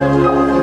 Добрий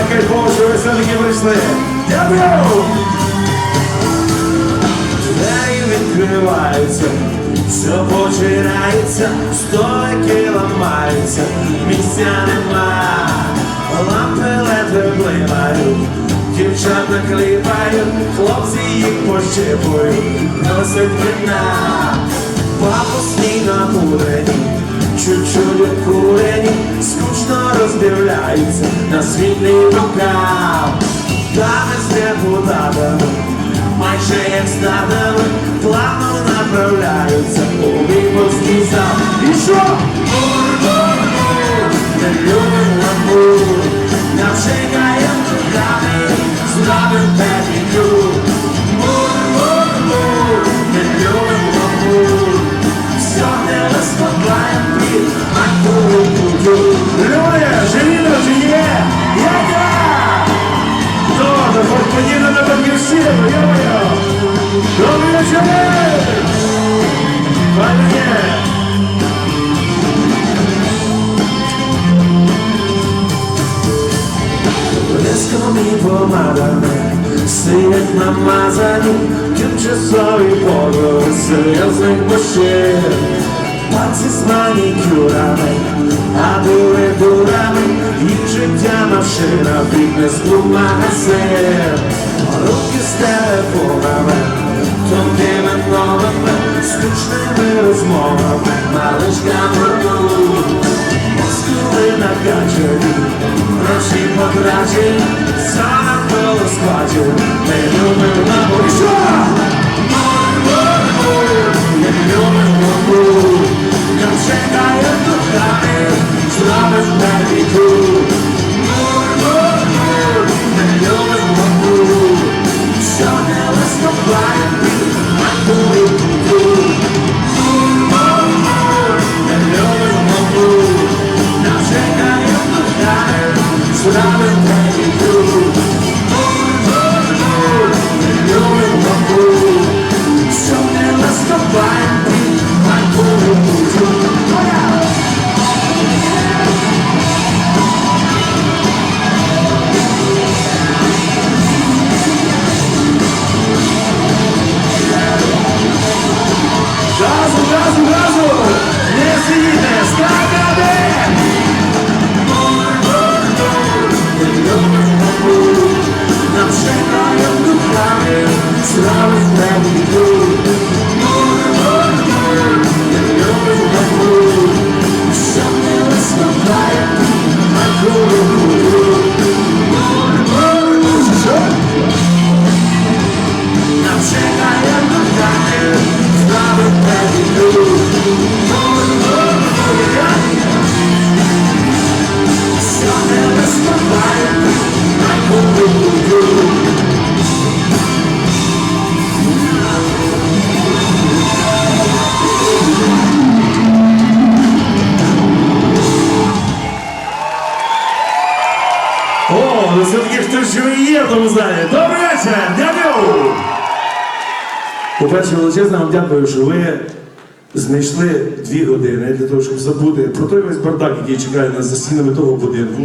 Я кайфово, що ви все-таки прийшли. Дякую! Двері відкриваються, все починається, столики ламаються, місця нема, лампи ледве блимають, дівчата кліпають, хлопці їх пощипують, носить вина, папусні намурені, чуть-чуть обкурені, скучно роздивляються на світлий рукав, дами з депутатами майже як стадами, плавно направляються у випускний зал. І що? Не любимо ламур, нам чекаємо руками, зробимо педикюр. Мур-мур-мур, не любимо ламур, все не розкладаємо під. Люля, Блиском і помадами Сидять намазані Тимчасові подруги серйозних мужчин Панці з манікюрами А дури дурами Їх життя машина Фітнес-клуб магазин Руки з Тонкими Скучними розмовами Малишка моргуть Мускули накачані, гроші потрачені, саме було складені, не на що? Мур-мур-мур, не любив мур, нам чекає духами, зробив педикюр. Мур-мур-мур, не любив залі. Добрий вечір! Дякую! По-перше, величезно вам дякую, що ви знайшли дві години для того, щоб забути про той весь бардак, який чекає нас за стінами того будинку.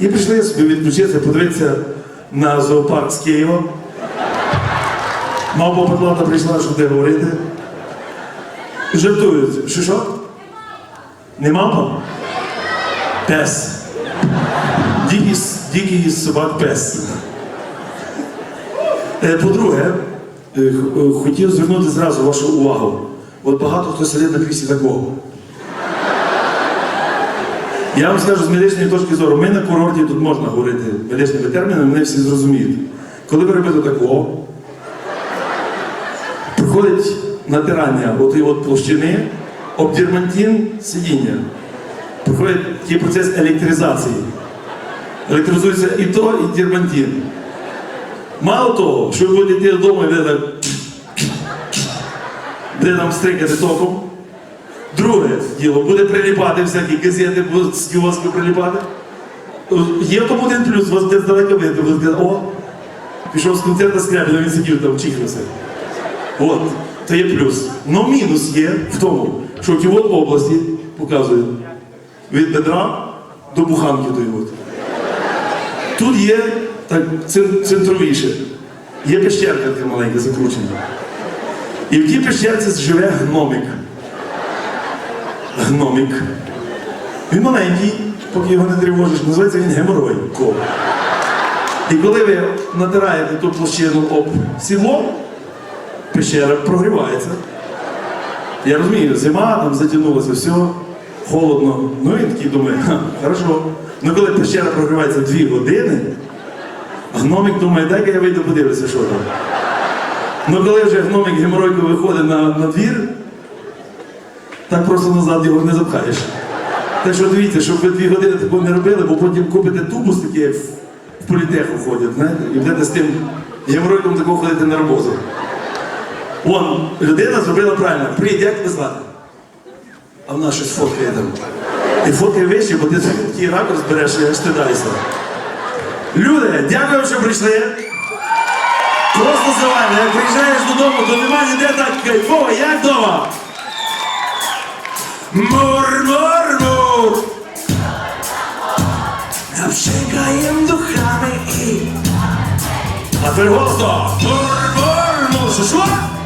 І прийшли собі відпочити, подивитися на зоопарк з Києва. Мав Петлата прийшла, щоб де говорити. Жартують. Що що? Не мавпа? Пес. Дикий собак пес. Е, По-друге, е, е, хотів звернути зразу вашу увагу. От багато хто сидить на кріслі такого. Я вам скажу з медичної точки зору, ми на курорті тут можна говорити медичними термінами, мене всі зрозуміють. Коли ви робите такого, приходить натирання от от площини, обдірмантин сидіння. Приходить процес електризації. Електризується і то, і дірмантин. Мало того, що ви будете додому і так. Буде там стрикати током. Друге діло, буде приліпати всякі газети, з кіоску приліпати. Є в тому один плюс, вас буде здалека видно, ви сказати, о, пішов з концерту Скрябіна, він сидів там, чихнувся. От, то є плюс. Но мінус є в тому, що в тій області показує від бедра до буханки до от. Тут є так центровіше. Є пещерка така маленька, закручена. І в тій пещерці живе гномик. Гномик. Він маленький, поки його не тривожиш, називається він геморой. Ко. І коли ви натираєте ту площину об сідло, пещера прогрівається. Я розумію, зима там затягнулася, все, холодно. Ну він такий думає, ха, хорошо. Ну коли пещера прогрівається дві години, гномик думає, дай-ка я вийду подивлюся, що там. Ну коли вже гномик геморойко виходить на, на двір, так просто назад його не запхаєш. Так що дивіться, щоб ви дві години такого не робили, бо потім купите тубус такий, як в, політеху ходять, знаєте, і будете з тим геморойком такого ходити на роботу. Вон, людина зробила правильно. Привіт, як тебе звати? А вона щось фоткає там. І фоткає вище, бо ти такий ракурс береш, я аж стидаюся. Люди, дякую, що прийшли. Просто завально, як приїжджаєш додому, то нема ніде так кайфово, як вдома. Мур, мур, мур. Обшикаєм духами і... А тепер голосно. Мур, мур,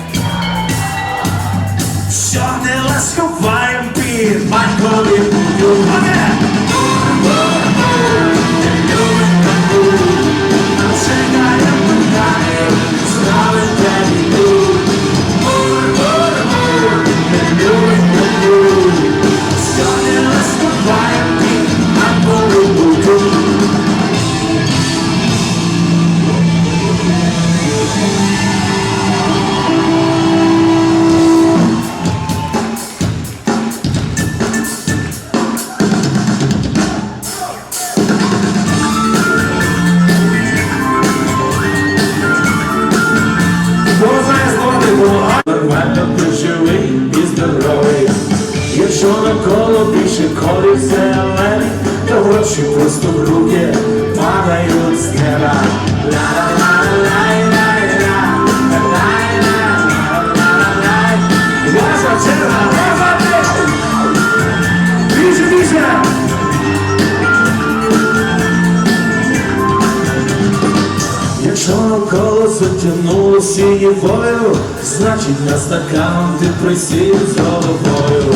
навколо затягнулося ївою, значить на стакан ти присів з головою.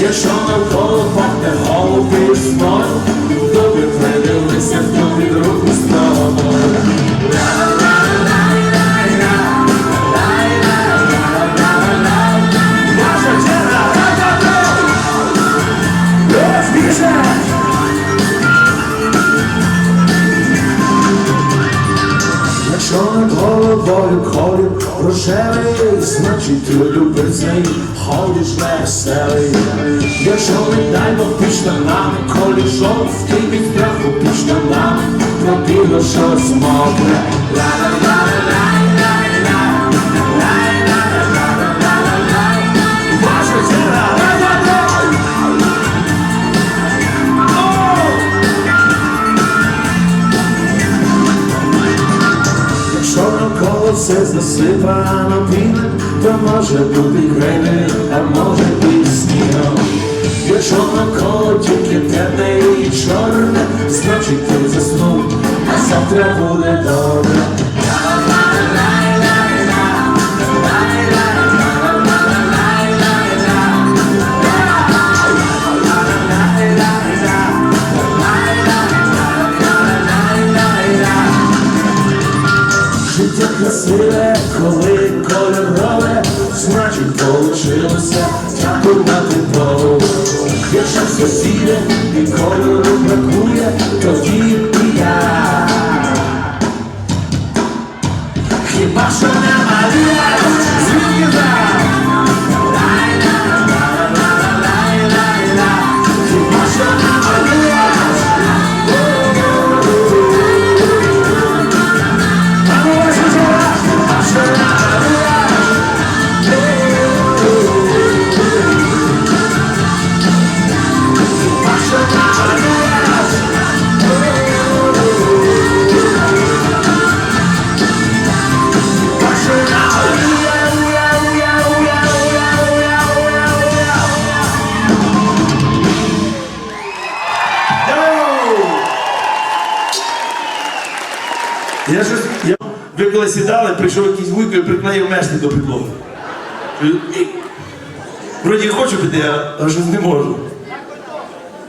Якщо навколо пахне голуби сною, добре придивися, хто під руку з тобою. Головою колір рожевий, значить ти нею, ходиш веселий. Якщо не дай Бог під штанами, колір жовтий від страху піч на нами, пробігло щось мокре. Ваша все засипано піле, то може бути грейни, а може і снігом. Якщо навколо тільки темне і чорне, значить ти заснув, а завтра буде добре. поширилося, дякую на тепло, як щастя сіля. Я Ви коли сідали, прийшов якийсь вуйко і приклеїв мешти до підлоги. Вроді хочу піти, а- щось не можу.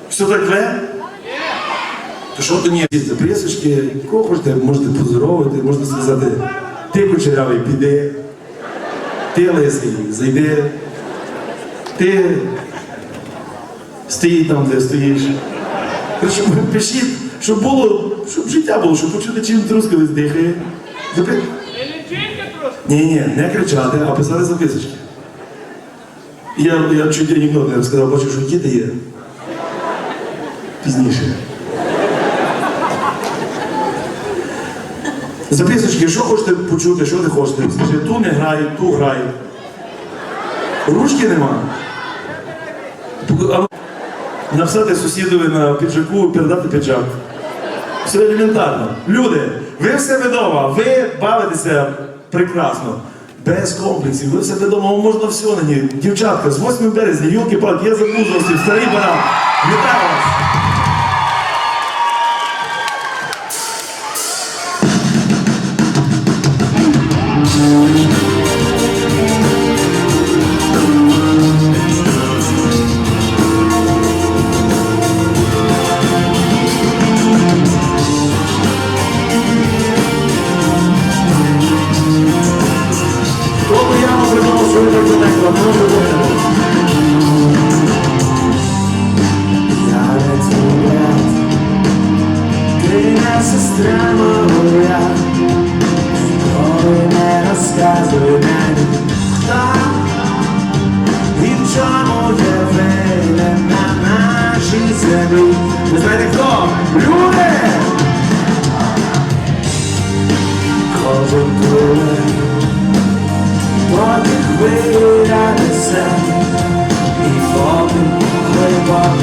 Все так ле? То що то ні? Заприсочки, кого хочете, можете позоровувати, можете сказати, ти кучерявий, піди, ти лисий, зайди, ти стій там, де стоїш. Короче, пишіть, щоб було, щоб життя було, щоб почути, чим трускавець дихає. Запри... Ні, ні, не кричати, а писати записочки. Я, я чуть анекдот не розказав, бачу, що діти є. Пізніше. Записочки, що хочете почути, що не хочете. Скажи, ту не грай, ту грай. Ручки нема. Ну, Написати сусідові на піджаку, передати піджак. Все елементарно. Люди, ви все відомо, ви бавитеся прекрасно, без комплексів, ви все відомо, можна все на ній. Дівчатка, з 8 березня, юлки палки я мужності, старий баран. Вітаю вас! walk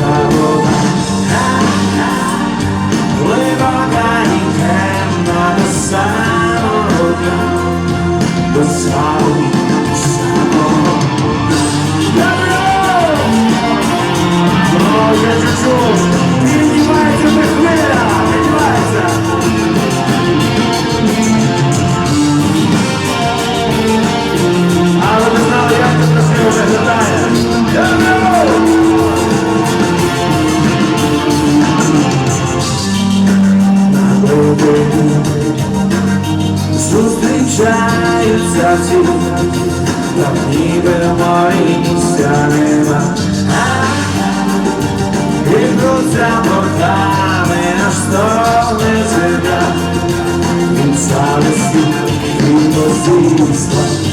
і позиства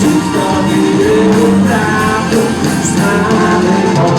Ті, хто вірив у правду, з нами Бог.